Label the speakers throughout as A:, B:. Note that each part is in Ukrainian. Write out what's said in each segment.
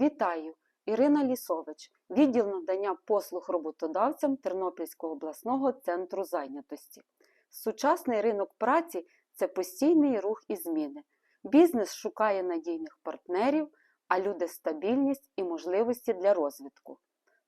A: Вітаю! Ірина Лісович, відділ надання послуг роботодавцям Тернопільського обласного центру зайнятості. Сучасний ринок праці це постійний рух і зміни. Бізнес шукає надійних партнерів, а люди стабільність і можливості для розвитку.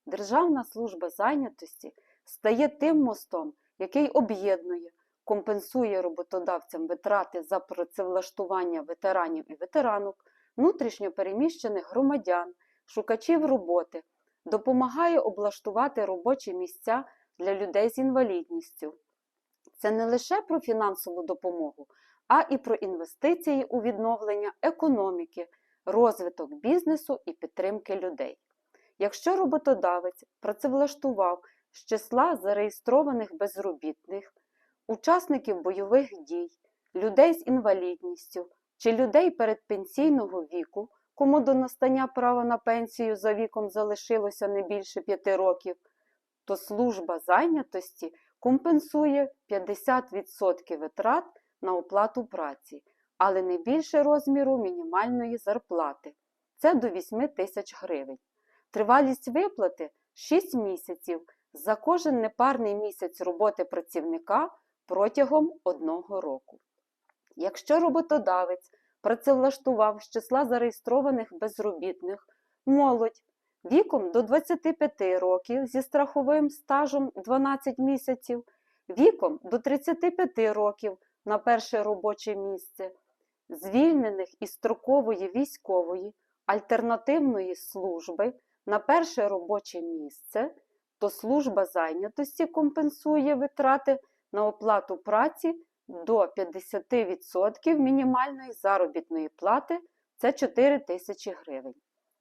A: Державна служба зайнятості стає тим мостом, який об'єднує, компенсує роботодавцям витрати за працевлаштування ветеранів і ветеранок, внутрішньо переміщених громадян, шукачів роботи, допомагає облаштувати робочі місця для людей з інвалідністю. Це не лише про фінансову допомогу, а і про інвестиції у відновлення економіки, розвиток бізнесу і підтримки людей. Якщо роботодавець працевлаштував з числа зареєстрованих безробітних, учасників бойових дій, людей з інвалідністю чи людей передпенсійного віку, кому до настання права на пенсію за віком залишилося не більше 5 років, то служба зайнятості компенсує 50% витрат на оплату праці, але не більше розміру мінімальної зарплати це до 8 тисяч гривень. Тривалість виплати 6 місяців за кожен непарний місяць роботи працівника протягом одного року. Якщо роботодавець працевлаштував з числа зареєстрованих безробітних молодь. Віком до 25 років зі страховим стажем 12 місяців, віком до 35 років на перше робоче місце, звільнених із строкової військової альтернативної служби на перше робоче місце, то служба зайнятості компенсує витрати на оплату праці до 50% мінімальної заробітної плати це 4 тисячі гривень.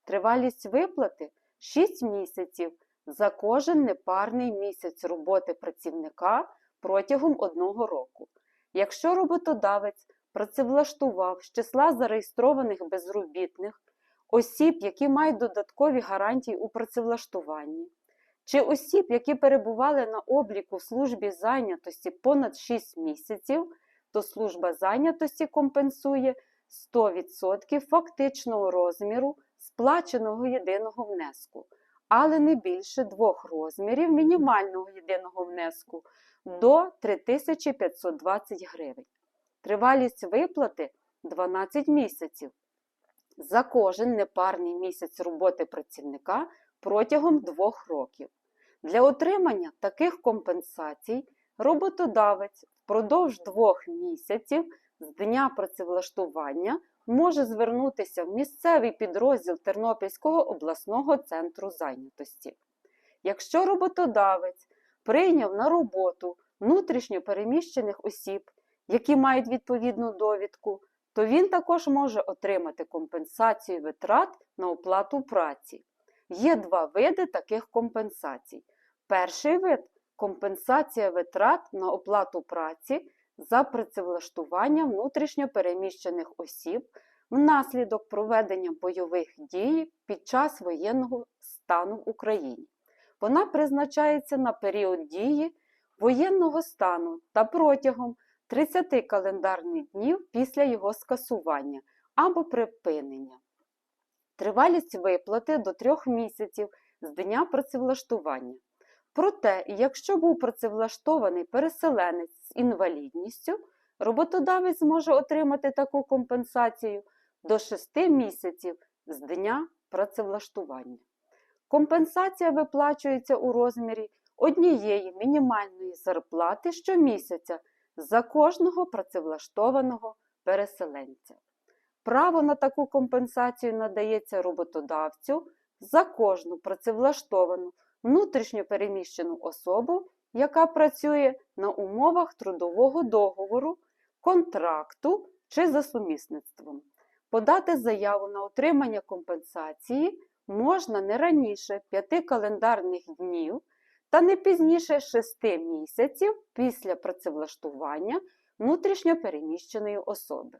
A: Тривалість виплати 6 місяців за кожен непарний місяць роботи працівника протягом одного року. Якщо роботодавець працевлаштував з числа зареєстрованих безробітних осіб, які мають додаткові гарантії у працевлаштуванні, чи осіб, які перебували на обліку в службі зайнятості понад 6 місяців, то служба зайнятості компенсує 100% фактичного розміру сплаченого єдиного внеску, але не більше двох розмірів мінімального єдиного внеску до 3520 гривень. Тривалість виплати 12 місяців. За кожен непарний місяць роботи працівника протягом двох років. Для отримання таких компенсацій роботодавець впродовж двох місяців з дня працевлаштування може звернутися в місцевий підрозділ Тернопільського обласного центру зайнятості. Якщо роботодавець прийняв на роботу внутрішньо переміщених осіб, які мають відповідну довідку, то він також може отримати компенсацію витрат на оплату праці. Є два види таких компенсацій. Перший вид компенсація витрат на оплату праці за працевлаштування внутрішньо переміщених осіб внаслідок проведення бойових дій під час воєнного стану в Україні. Вона призначається на період дії воєнного стану та протягом 30 календарних днів після його скасування або припинення. Тривалість виплати до 3 місяців з дня працевлаштування. Проте, якщо був працевлаштований переселенець з інвалідністю, роботодавець зможе отримати таку компенсацію до 6 місяців з дня працевлаштування. Компенсація виплачується у розмірі однієї мінімальної зарплати щомісяця за кожного працевлаштованого переселенця. Право на таку компенсацію надається роботодавцю за кожну працевлаштовану внутрішньо переміщену особу, яка працює на умовах трудового договору, контракту чи за сумісництвом. Подати заяву на отримання компенсації можна не раніше 5 календарних днів та не пізніше 6 місяців після працевлаштування внутрішньо переміщеної особи.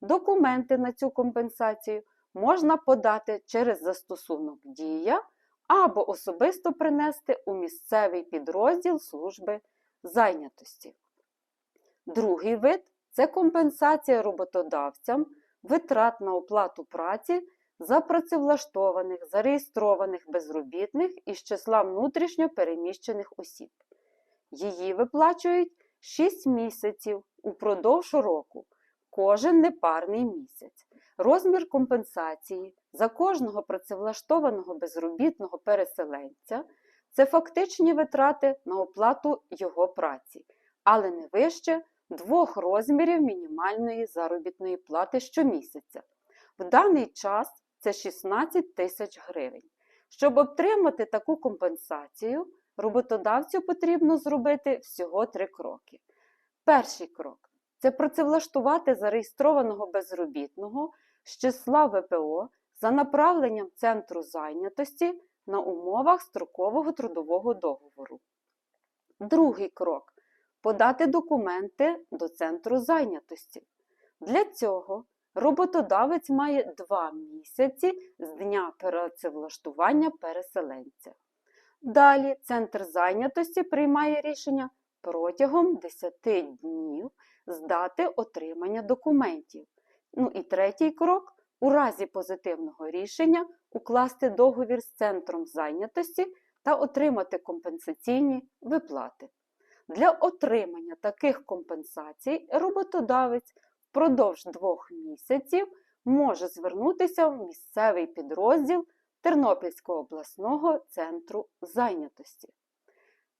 A: Документи на цю компенсацію можна подати через застосунок Дія або особисто принести у місцевий підрозділ служби зайнятості. Другий вид це компенсація роботодавцям витрат на оплату праці за працевлаштованих, зареєстрованих безробітних із числа внутрішньо переміщених осіб. Її виплачують 6 місяців упродовж року, кожен непарний місяць. Розмір компенсації за кожного працевлаштованого безробітного переселенця це фактичні витрати на оплату його праці, але не вище двох розмірів мінімальної заробітної плати щомісяця. В даний час це 16 тисяч гривень. Щоб отримати таку компенсацію, роботодавцю потрібно зробити всього три кроки. Перший крок це працевлаштувати зареєстрованого безробітного з числа ВПО за направленням центру зайнятості на умовах строкового трудового договору. Другий крок подати документи до центру зайнятості. Для цього роботодавець має 2 місяці з дня працевлаштування переселенця. Далі центр зайнятості приймає рішення протягом 10 днів з дати отримання документів. Ну і третій крок у разі позитивного рішення укласти договір з центром зайнятості та отримати компенсаційні виплати. Для отримання таких компенсацій роботодавець впродовж двох місяців може звернутися в місцевий підрозділ Тернопільського обласного центру зайнятості.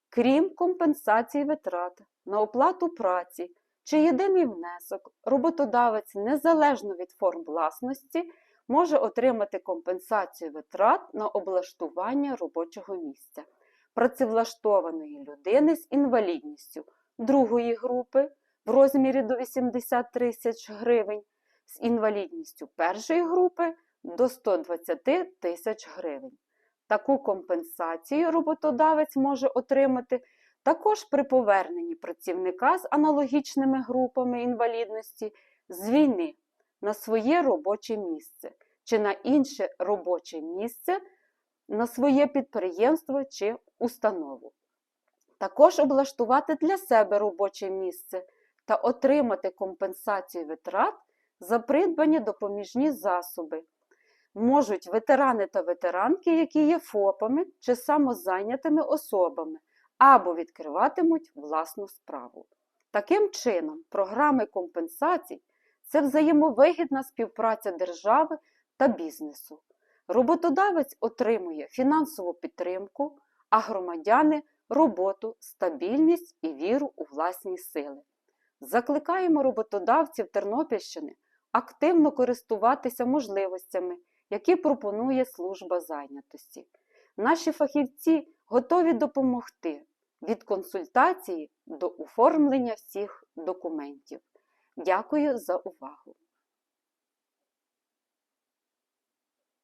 A: Крім компенсації витрат на оплату праці чи єдиний внесок, роботодавець незалежно від форм власності може отримати компенсацію витрат на облаштування робочого місця працевлаштованої людини з інвалідністю другої групи в розмірі до 80 тисяч гривень, з інвалідністю першої групи до 120 тисяч гривень. Таку компенсацію роботодавець може отримати також при поверненні працівника з аналогічними групами інвалідності з війни на своє робоче місце чи на інше робоче місце, на своє підприємство чи установу. Також облаштувати для себе робоче місце та отримати компенсацію витрат за придбані допоміжні засоби. Можуть ветерани та ветеранки, які є ФОПами чи самозайнятими особами, або відкриватимуть власну справу. Таким чином, програми компенсацій це взаємовигідна співпраця держави та бізнесу. Роботодавець отримує фінансову підтримку, а громадяни роботу, стабільність і віру у власні сили. Закликаємо роботодавців Тернопільщини активно користуватися можливостями, які пропонує служба зайнятості. Наші фахівці готові допомогти від консультації до оформлення всіх документів. Дякую за увагу!